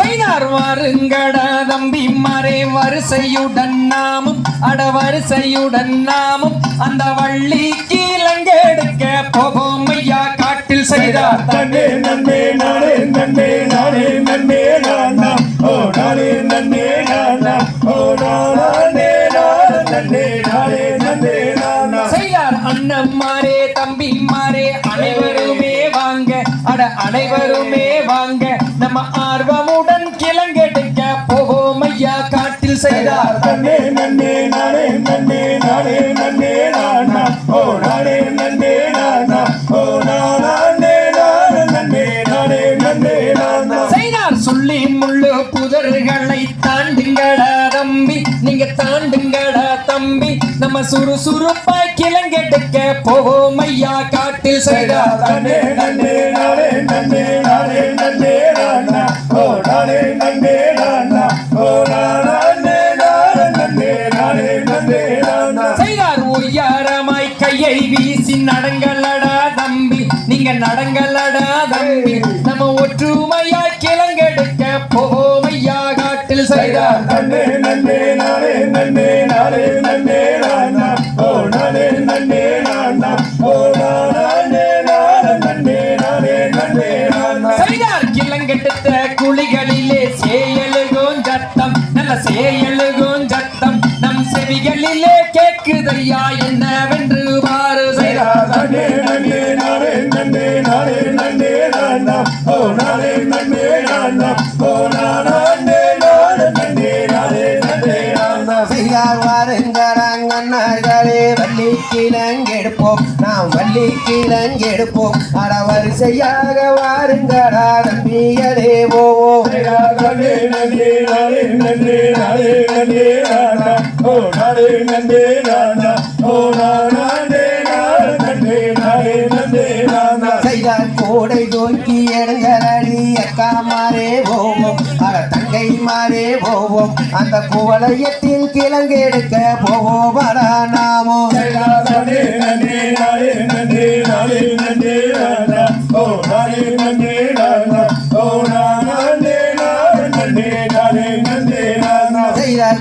செய்தார் வாருங்கடா தம்பி மறை வரிசையுடன் நாமும் அட வரிசையுடன் நாமும் அந்த வள்ளி கீழங்கெடுக்க போவோம் ஐயா காட்டில் செய்தார். நன்னே நன்னே நானே நன்னே நானே நன்னே நானா. ஓ நானே நன்னே நானா. ஓ நானா நானே நன்னே தம்பிமாரே அனைவருமே வாங்க. அட அனைவருமே வாங்க. நம்ம ஆர்வமுடன் கிளங்கெடுக்க போவோம் ஐயா. காட்டில் செய்தார். நன்னே நன்னே நானே நன்னே நானே தாண்டுங்கடா தம்பி. நீங்க தாண்டுங்கடா தம்பி. நம்ம சுறுசுறுப்பாய் கிளங்கெடுக்க போவோம் ஐயா. காட்டில் செய்தார் நன்னே நன்னே நானே நன்னே நானே நன்னே நானா. ஓ நானே நன்னே நானா. ஓ நானா நே நானே நன்னே நானே நன்னே நானா. செய்தார் உயரமாய் கையை வீசி நடங்களடா தம்பி. நீங்க நடங்களடா தம்பி. நம்ம ஒற்றுமையாய் கிளங்கெடுக்க போவோம் செய்தார் குழிகளிலே சேயலுகும் சத்தம் நல்ல சேயலுகும் சத்தம் நம் செவிகளிலே கேக்குதையா என்னவென்று பாரு செய்தார் நன்றே நன்னே நன்றே நன்னே நானே நன்னே செய்யார் வாருங்கிறாங்கண்ணார்களே வள்ளி கீழங்கெடுப்போம் நாம் வள்ளி கீழங்கெடுப்போம் அட வரிசையாக வாருங்கடா நம்பியதே ஓவோ நன்னே நன்னே நானே நன்னே செய்தார் கோடை தூக்கி எடுங்களடி அக்கா மாறே ஓ. அட மாறே போவோம். அந்த குவளையத்தில் கிழங்கெடுக்க போவோம். அடா நாமோ.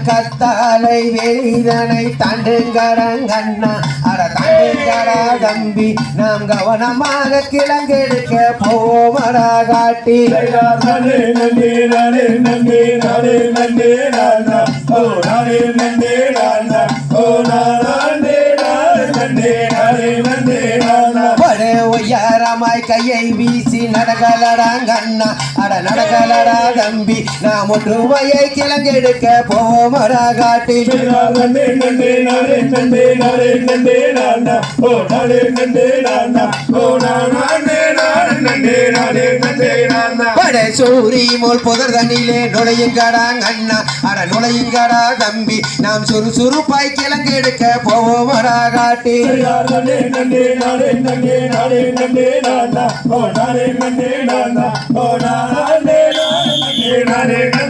கத்தாலை வெளிதனை தண்டுங்கரங்கண்ணா அட தண்டுங்கரா தம்பி நாம் கவனமாக கிழங்கெடுக்க போவோம் காட்டி நானே நன்னே நானே நன்னே நானே ஓ ஓ உயரமாய் கையை வீசி நடகலடாங்கண்ணா அட நடக்கலடா தம்பி நாம் ஒற்றுமையை கிழங்கெடுக்க போவோம் அடா காட்டி நன்றி நன்றி நன்றி நன்னே சூரி போல் புதர் தண்ணிலே நுழையுங்கடாங்கண்ணா அட நுழையுங்கடா தம்பி. நாம் சுறுசுறுப்பாய் கிழங்கெடுக்க போவோம் அடா காட்டி. நன்னே